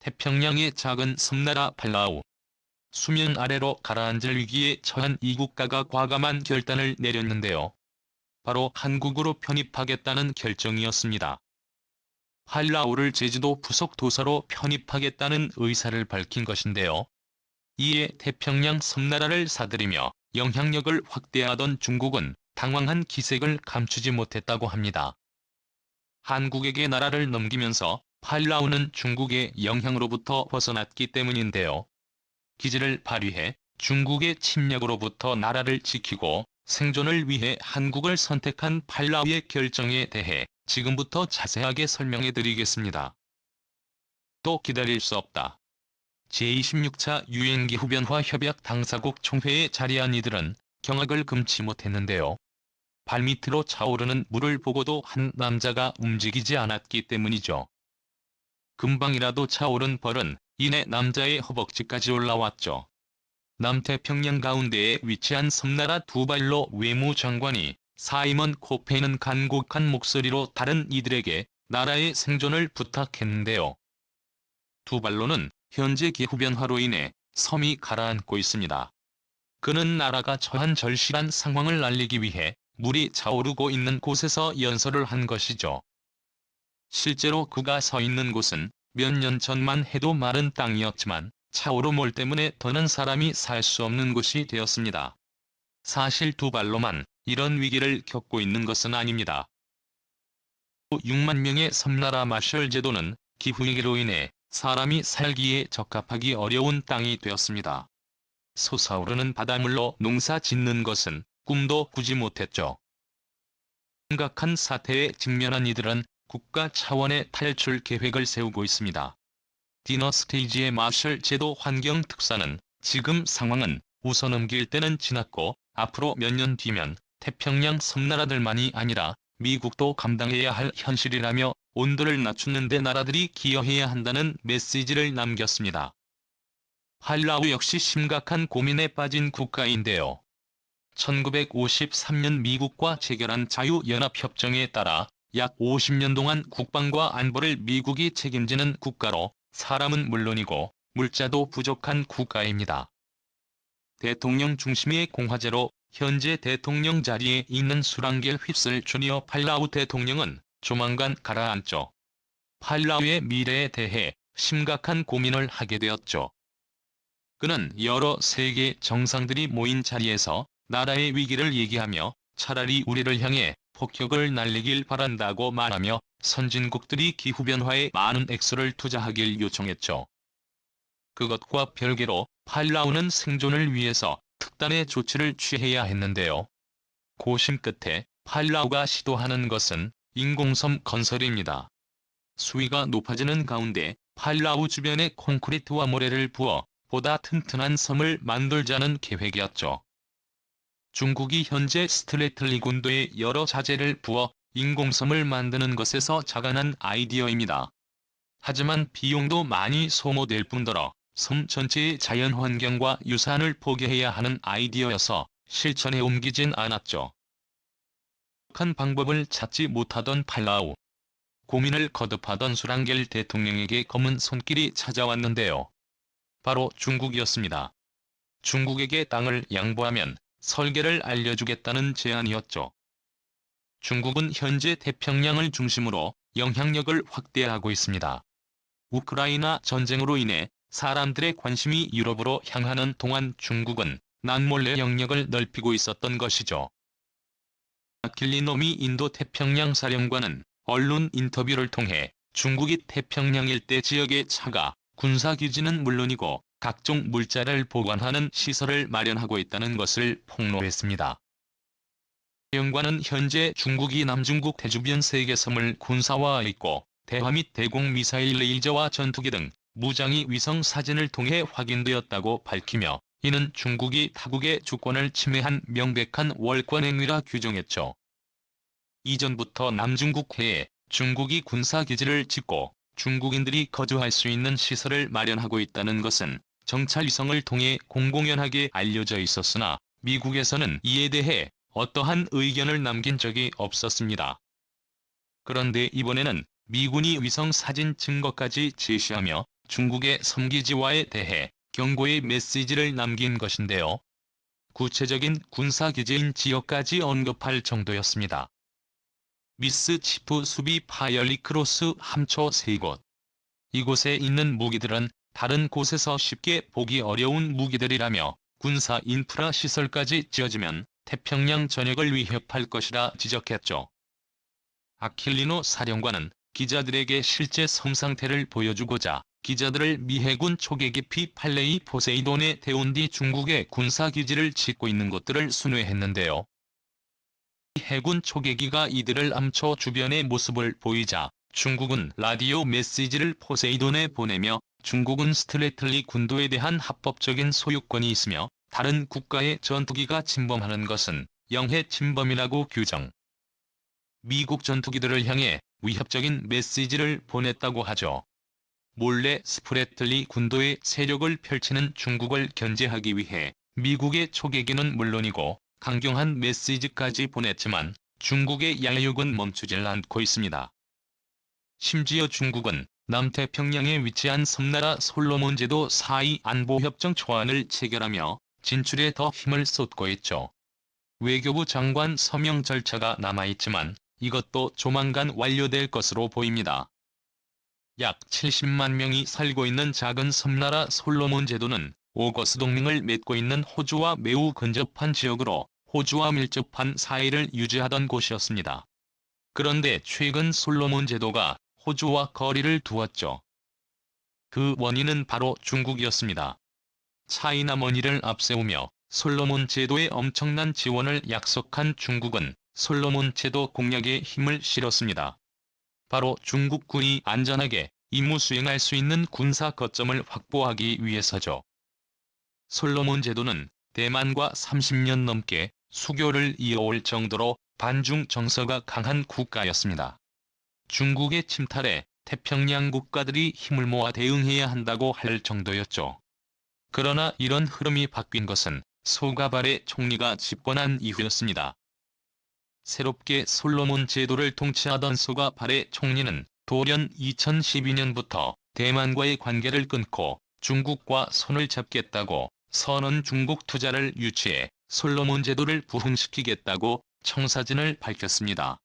태평양의 작은 섬나라 팔라우. 수면 아래로 가라앉을 위기에 처한 이 국가가 과감한 결단을 내렸는데요. 바로 한국으로 편입하겠다는 결정이었습니다. 팔라우를 제주도 부속 도서로 편입하겠다는 의사를 밝힌 것인데요. 이에 태평양 섬나라를 사들이며 영향력을 확대하던 중국은 당황한 기색을 감추지 못했다고 합니다. 한국에게 나라를 넘기면서 팔라우는 중국의 영향으로부터 벗어났기 때문인데요. 기지를 발휘해 중국의 침략으로부터 나라를 지키고 생존을 위해 한국을 선택한 팔라우의 결정에 대해 지금부터 자세하게 설명해 드리겠습니다. 또 기다릴 수 없다. 제26차 유엔기 후변화 협약 당사국 총회에 자리한 이들은 경악을 금치 못했는데요. 발밑으로 차오르는 물을 보고도 한 남자가 움직이지 않았기 때문이죠. 금방이라도 차오른 벌은 이내 남자의 허벅지까지 올라왔죠. 남태평양 가운데에 위치한 섬나라 두 발로 외무장관이 사이먼 코페는 간곡한 목소리로 다른 이들에게 나라의 생존을 부탁했는데요. 두 발로는 현재 기후변화로 인해 섬이 가라앉고 있습니다. 그는 나라가 처한 절실한 상황을 알리기 위해 물이 차오르고 있는 곳에서 연설을 한 것이죠. 실제로 그가 서 있는 곳은 몇 년 전만 해도 마른 땅이었지만 차오르몰 때문에 더는 사람이 살 수 없는 곳이 되었습니다. 사실 두 발로만 이런 위기를 겪고 있는 것은 아닙니다. 6만 명의 섬나라 마셜 제도는 기후위기로 인해 사람이 살기에 적합하기 어려운 땅이 되었습니다. 솟아오르는 바닷물로 농사 짓는 것은 꿈도 꾸지 못했죠. 심각한 사태에 직면한 이들은 국가 차원의 탈출 계획을 세우고 있습니다. 디너 스테이지의 마셜 제도 환경 특사는 지금 상황은 웃어 넘길 때는 지났고 앞으로 몇 년 뒤면 태평양 섬나라들만이 아니라 미국도 감당해야 할 현실이라며 온도를 낮추는 데 나라들이 기여해야 한다는 메시지를 남겼습니다. 팔라우 역시 심각한 고민에 빠진 국가인데요. 1953년 미국과 체결한 자유연합협정에 따라 약 50년 동안 국방과 안보를 미국이 책임지는 국가로 사람은 물론이고 물자도 부족한 국가입니다. 대통령 중심의 공화제로 현재 대통령 자리에 있는 수랑겔 휩쓸 주니어 팔라우 대통령은 조만간 가라앉죠. 팔라우의 미래에 대해 심각한 고민을 하게 되었죠. 그는 여러 세계 정상들이 모인 자리에서 나라의 위기를 얘기하며 차라리 우리를 향해 폭격을 날리길 바란다고 말하며 선진국들이 기후변화에 많은 액수를 투자하길 요청했죠. 그것과 별개로 팔라우는 생존을 위해서 특단의 조치를 취해야 했는데요. 고심 끝에 팔라우가 시도하는 것은 인공섬 건설입니다. 수위가 높아지는 가운데 팔라우 주변에 콘크리트와 모래를 부어 보다 튼튼한 섬을 만들자는 계획이었죠. 중국이 현재 스트레틀리 군도에 여러 자재를 부어 인공섬을 만드는 것에서 자간한 아이디어입니다. 하지만 비용도 많이 소모될 뿐더러 섬 전체의 자연 환경과 유산을 포기해야 하는 아이디어여서 실천에 옮기진 않았죠. 한 방법을 찾지 못하던 팔라우. 고민을 거듭하던 수랑겔 대통령에게 검은 손길이 찾아왔는데요. 바로 중국이었습니다. 중국에게 땅을 양보하면 설계를 알려주겠다는 제안이었죠. 중국은 현재 태평양을 중심으로 영향력을 확대하고 있습니다. 우크라이나 전쟁으로 인해 사람들의 관심이 유럽으로 향하는 동안 중국은 남몰래 영역을 넓히고 있었던 것이죠. 길리노미 인도 태평양 사령관은 언론 인터뷰를 통해 중국이 태평양 일대 지역의 차가 군사기지는 물론이고 각종 물자를 보관하는 시설을 마련하고 있다는 것을 폭로했습니다. 사령관은 현재 중국이 남중국 대주변 세계섬을 군사화했고 대화 및 대공 미사일 레이저와 전투기 등 무장이 위성 사진을 통해 확인되었다고 밝히며 이는 중국이 타국의 주권을 침해한 명백한 월권 행위라 규정했죠. 이전부터 남중국 해에 중국이 군사기지를 짓고 중국인들이 거주할 수 있는 시설을 마련하고 있다는 것은 정찰 위성을 통해 공공연하게 알려져 있었으나 미국에서는 이에 대해 어떠한 의견을 남긴 적이 없었습니다. 그런데 이번에는 미군이 위성 사진 증거까지 제시하며 중국의 섬기지와에 대해 경고의 메시지를 남긴 것인데요. 구체적인 군사기지인 지역까지 언급할 정도였습니다. 미스 치프 수비 파열리 크로스 함초 3곳. 이곳에 있는 무기들은 다른 곳에서 쉽게 보기 어려운 무기들이라며 군사 인프라 시설까지 지어지면 태평양 전역을 위협할 것이라 지적했죠. 아킬리노 사령관은 기자들에게 실제 섬 상태를 보여주고자 기자들을 미 해군 초계기 P-8레이 포세이돈에 태운 뒤 중국의 군사기지를 짓고 있는 곳들을 순회했는데요. 해군 초계기가 이들을 암초 주변의 모습을 보이자 중국은 라디오 메시지를 포세이돈에 보내며 중국은 스트레틀리 군도에 대한 합법적인 소유권이 있으며 다른 국가의 전투기가 침범하는 것은 영해 침범이라고 규정. 미국 전투기들을 향해 위협적인 메시지를 보냈다고 하죠. 몰래 스프레틀리 군도의 세력을 펼치는 중국을 견제하기 위해 미국의 초계기는 물론이고 강경한 메시지까지 보냈지만 중국의 야욕은 멈추질 않고 있습니다. 심지어 중국은 남태평양에 위치한 섬나라 솔로몬 제도 4위 안보협정 초안을 체결하며 진출에 더 힘을 쏟고 있죠. 외교부 장관 서명 절차가 남아있지만 이것도 조만간 완료될 것으로 보입니다. 약 70만 명이 살고 있는 작은 섬나라 솔로몬 제도는 오거스 동맹을 맺고 있는 호주와 매우 근접한 지역으로 호주와 밀접한 사이를 유지하던 곳이었습니다. 그런데 최근 솔로몬 제도가 호주와 거리를 두었죠. 그 원인은 바로 중국이었습니다. 차이나 머니를 앞세우며 솔로몬 제도에 엄청난 지원을 약속한 중국은 솔로몬 제도 공략에 힘을 실었습니다. 바로 중국군이 안전하게 임무 수행할 수 있는 군사 거점을 확보하기 위해서죠. 솔로몬 제도는 대만과 30년 넘게 수교를 이어올 정도로 반중 정서가 강한 국가였습니다. 중국의 침탈에 태평양 국가들이 힘을 모아 대응해야 한다고 할 정도였죠. 그러나 이런 흐름이 바뀐 것은 소가발의 총리가 집권한 이후였습니다. 새롭게 솔로몬 제도를 통치하던 소가발의 총리는 돌연 2012년부터 대만과의 관계를 끊고 중국과 손을 잡겠다고 선언 중국 투자를 유치해 솔로몬 제도를 부흥시키겠다고 청사진을 밝혔습니다.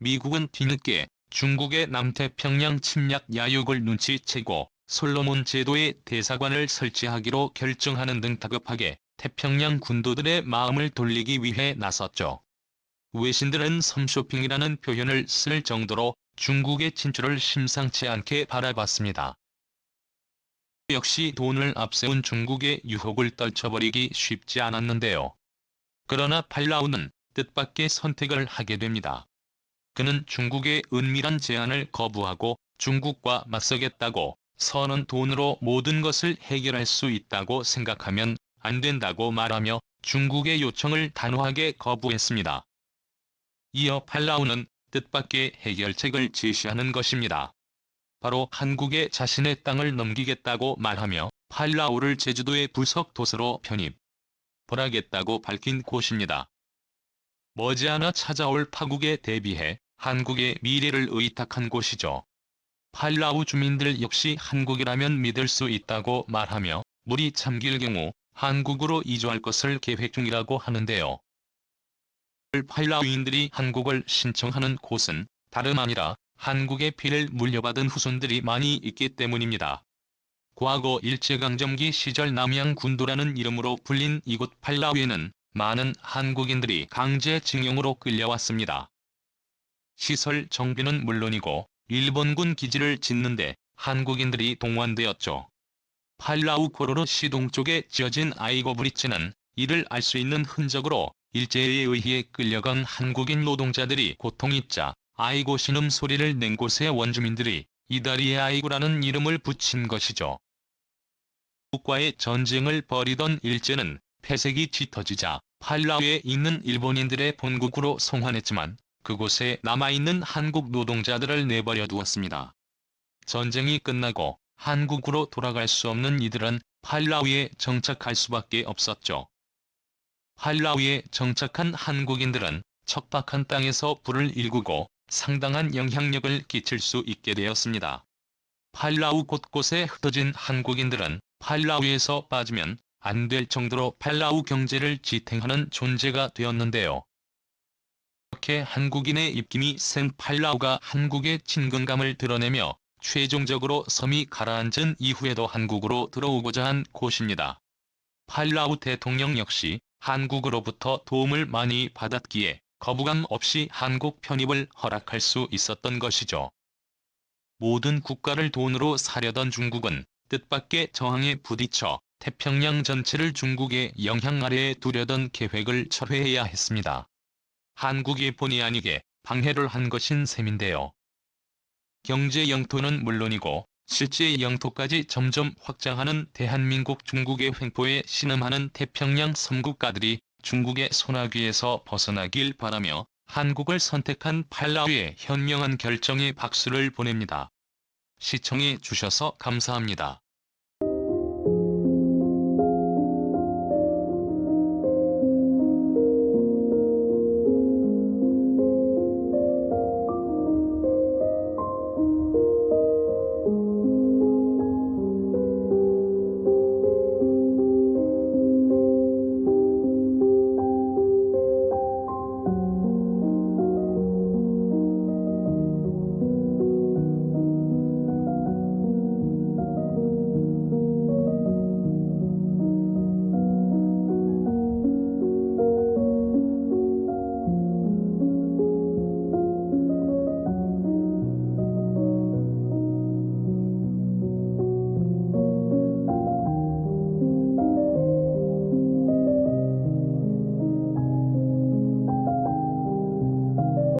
미국은 뒤늦게 중국의 남태평양 침략 야욕을 눈치채고 솔로몬 제도의 대사관을 설치하기로 결정하는 등 다급하게 태평양 군도들의 마음을 돌리기 위해 나섰죠. 외신들은 섬쇼핑이라는 표현을 쓸 정도로 중국의 진출을 심상치 않게 바라봤습니다. 역시 돈을 앞세운 중국의 유혹을 떨쳐버리기 쉽지 않았는데요. 그러나 팔라우는 뜻밖의 선택을 하게 됩니다. 그는 중국의 은밀한 제안을 거부하고 중국과 맞서겠다고 선은 돈으로 모든 것을 해결할 수 있다고 생각하면 안 된다고 말하며 중국의 요청을 단호하게 거부했습니다. 이어 팔라우는 뜻밖의 해결책을 제시하는 것입니다. 바로 한국에 자신의 땅을 넘기겠다고 말하며 팔라우를 제주도의 부석 도서로 편입. 벌하겠다고 밝힌 곳입니다. 머지않아 찾아올 파국에 대비해 한국의 미래를 의탁한 곳이죠. 팔라우 주민들 역시 한국이라면 믿을 수 있다고 말하며 물이 잠길 경우 한국으로 이주할 것을 계획 중이라고 하는데요. 팔라우인들이 한국을 신청하는 곳은 다름 아니라 한국의 피를 물려받은 후손들이 많이 있기 때문입니다. 과거 일제강점기 시절 남양 군도라는 이름으로 불린 이곳 팔라우에는 많은 한국인들이 강제징용으로 끌려왔습니다. 시설 정비는 물론이고 일본군 기지를 짓는데 한국인들이 동원되었죠. 팔라우 코로로 시동 쪽에 지어진 아이고 브리츠는 이를 알 수 있는 흔적으로 일제에 의해 끌려간 한국인 노동자들이 고통입자 아이고 신음 소리를 낸 곳의 원주민들이 이다리의 아이고라는 이름을 붙인 것이죠. 국과의 전쟁을 벌이던 일제는 폐색이 짙어지자 팔라우에 있는 일본인들의 본국으로 송환했지만 그곳에 남아있는 한국 노동자들을 내버려 두었습니다. 전쟁이 끝나고 한국으로 돌아갈 수 없는 이들은 팔라우에 정착할 수밖에 없었죠. 팔라우에 정착한 한국인들은 척박한 땅에서 불을 일구고 상당한 영향력을 끼칠 수 있게 되었습니다. 팔라우 곳곳에 흩어진 한국인들은 팔라우에서 빠지면 안 될 정도로 팔라우 경제를 지탱하는 존재가 되었는데요. 이렇게 한국인의 입김이 센 팔라우가 한국의 친근감을 드러내며 최종적으로 섬이 가라앉은 이후에도 한국으로 들어오고자 한 곳입니다. 팔라우 대통령 역시 한국으로부터 도움을 많이 받았기에 거부감 없이 한국 편입을 허락할 수 있었던 것이죠. 모든 국가를 돈으로 사려던 중국은 뜻밖의 저항에 부딪혀 태평양 전체를 중국의 영향 아래에 두려던 계획을 철회해야 했습니다. 한국이 본의 아니게 방해를 한 것인 셈인데요. 경제 영토는 물론이고 실제 영토까지 점점 확장하는 대한민국 중국의 횡포에 신음하는 태평양 섬국가들이 중국의 소나기에서 벗어나길 바라며 한국을 선택한 팔라우의 현명한 결정에 박수를 보냅니다. 시청해 주셔서 감사합니다.